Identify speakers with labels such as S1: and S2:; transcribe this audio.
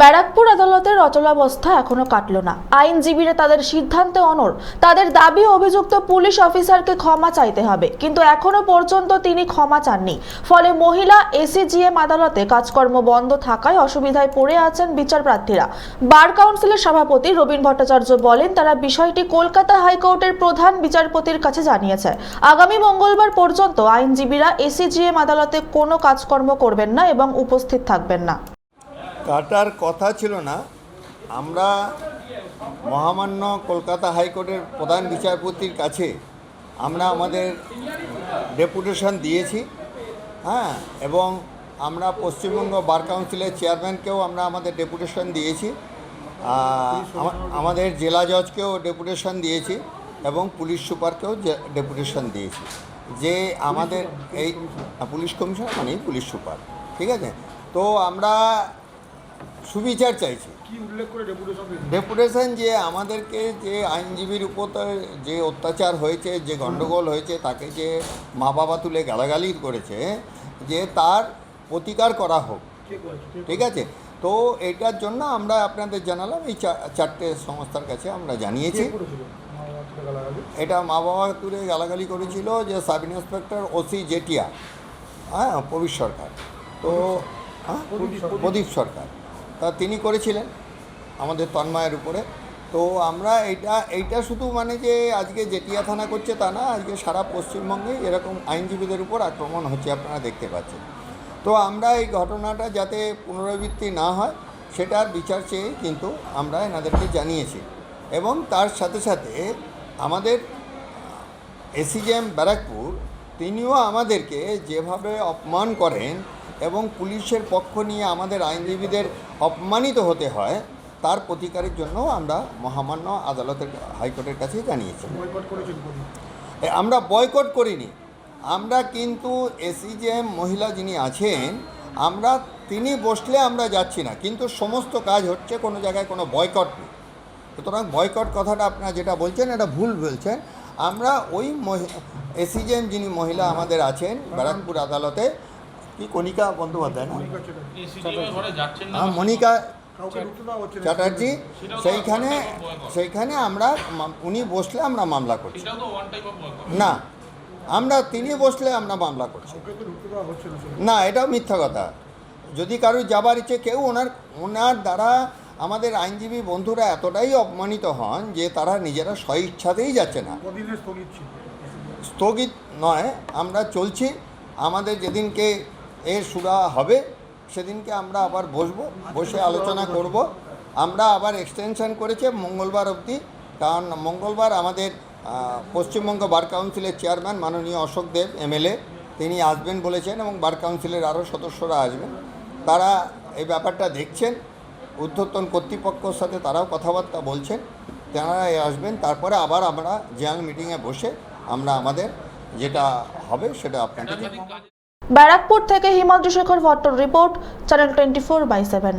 S1: ব্যারাকপুর আদালতের অচলাবস্থা এখনও কাটল না। আইনজীবীরা তাদের সিদ্ধান্তে অনর তাদের দাবি, অভিযুক্ত পুলিশ অফিসারকে ক্ষমা চাইতে হবে। কিন্তু এখনও পর্যন্ত তিনি ক্ষমা চাননি। ফলে মহিলা, এসিজিএম আদালতে কাজকর্ম বন্ধ থাকায় অসুবিধায় পড়ে আছেন বিচার প্রার্থীরা বার কাউন্সিলের সভাপতি রবীন ভট্টাচার্য বলেন, তারা বিষয়টি কলকাতা হাইকোর্টের প্রধান বিচারপতির কাছে জানিয়েছে। আগামী মঙ্গলবার পর্যন্ত আইনজীবীরা এসিজিএম আদালতে কোনো কাজকর্ম করবেন না এবং উপস্থিত থাকবেন না।
S2: কাটার কথা ছিল না। আমরা মহামান্য কলকাতা হাইকোর্টের প্রধান বিচারপতির কাছে আমরা আমাদের ডেপুটেশন দিয়েছি হ্যাঁ এবং আমরা পশ্চিমবঙ্গ বার কাউন্সিলের চেয়ারম্যানকেও আমরা আমাদের ডেপুটেশন দিয়েছি আমাদের জেলা জজকেও ডেপুটেশন দিয়েছি এবং পুলিশ সুপারকেও ডেপুটেশন দিয়েছি। যে আমাদের এই, পুলিশ কমিশনার মানেই পুলিশ সুপার, ঠিক আছে? তো আমরা সুবিচার চাইছি।
S3: ডেপুটেশন
S2: যে আমাদেরকে যে আইনজীবীর উপর যে অত্যাচার হয়েছে যে গণ্ডগোল হয়েছে তাকে যে মা বাবা তুলে গালাগালি করেছে যে তার প্রতিকার করা হোক। ঠিক আছে? তো এটার জন্য আমরা আপনাদের জানালাম এই চারটে সংস্থার কাছে আমরা জানিয়েছি। এটা মা বাবা তুলে গালাগালি? করেছিল যে সাব ইন্সপেক্টর ওসি জেটিয়া হ্যাঁ প্রবীর সরকার। তো হ্যাঁ
S3: প্রদীপ সরকার।
S2: তা তিনি করেছিলেন আমাদের তন্ময়ের উপরে। তো আমরা এইটা এইটা শুধু মানে যে আজকে জেটিয়া থানা করছে তা না, আজকে সারা পশ্চিমবঙ্গে এরকম আইনজীবীদের উপর আক্রমণ হচ্ছে আপনারা দেখতে পাচ্ছেন। তো আমরা এই ঘটনাটা যাতে পুনরাবৃত্তি না হয় সেটার বিচার চেয়ে কিন্তু আমরা এনাদেরকে জানিয়েছি। এবং তার সাথে সাথে আমাদের এসিজেএম ব্যারাকপুর, তিনিও আমাদেরকে যেভাবে অপমান করেন এবং পুলিশের পক্ষ নিয়ে আমাদের আইনজীবীদের অপমানিত হতে হয় তার প্রতিকারের জন্য আমরা মহামান্য আদালতের হাইকোর্টের কাছে জানিয়েছি। আমরা বয়কট করিনি। আমরা কিন্তু এসিজেএম মহিলা যিনি আছেন আমরা তিনি বসলে আমরা যাচ্ছি না কিন্তু সমস্ত কাজ হচ্ছে কোনো জায়গায় কোনো বয়কট নেই। সুতরাং বয়কট কথাটা আপনারা যেটা বলছেন এটা ভুল বলছেন। আমরা ওই এসিজেএম যিনি মহিলা আমাদের আছেন ব্যারাকপুর আদালতে কি কণিকা বন্দ্যোপাধ্যায় না? হ্যাঁ, মনিকা
S3: কাউকে ঢুকতে দেওয়া হচ্ছে না।
S2: চ্যাটার্জি সেইখানে। সেইখানে আমরা উনি বসলে আমরা মামলা করছি। না আমরা তিনি বসলে আমরা মামলা করছি।
S3: না
S2: এটাও মিথ্যা কথা। যদি কারোর যাবার ইচ্ছে কেউ ওনার ওনার দ্বারা আমাদের আইনজীবী বন্ধুরা এতটাই অপমানিত হন যে তারা নিজেরা স্বইচ্ছাতেই যাচ্ছে না।
S3: স্থগিত
S2: নয় আমরা চলছি। আমাদের যেদিনকে এর সুরা হবে, সেদিনকে আমরা আবার বসবো, বসে আলোচনা করব আমরা আবার এক্সটেনশন করেছে মঙ্গলবার অবধি, কারণ মঙ্গলবার আমাদের পশ্চিমবঙ্গ বার কাউন্সিলের চেয়ারম্যান মাননীয় অশোক দেব, এমএলএ, তিনি আসবেন বলেছেন এবং বার কাউন্সিলের আরও সদস্যরা আসবেন তারা এই ব্যাপারটা দেখছেন ঊর্ধ্বতন কর্তৃপক্ষর সাথে তারাও কথাবার্তা বলছেন তেনারা আসবেন, তারপরে আবার আমরা জেনারেল মিটিংয়ে বসে আমরা আমাদের যেটা হবে সেটা আপনাকে।
S1: ব্যারাকপুর থেকে Himadri Shekhar ভট্টর report channel twenty four by seven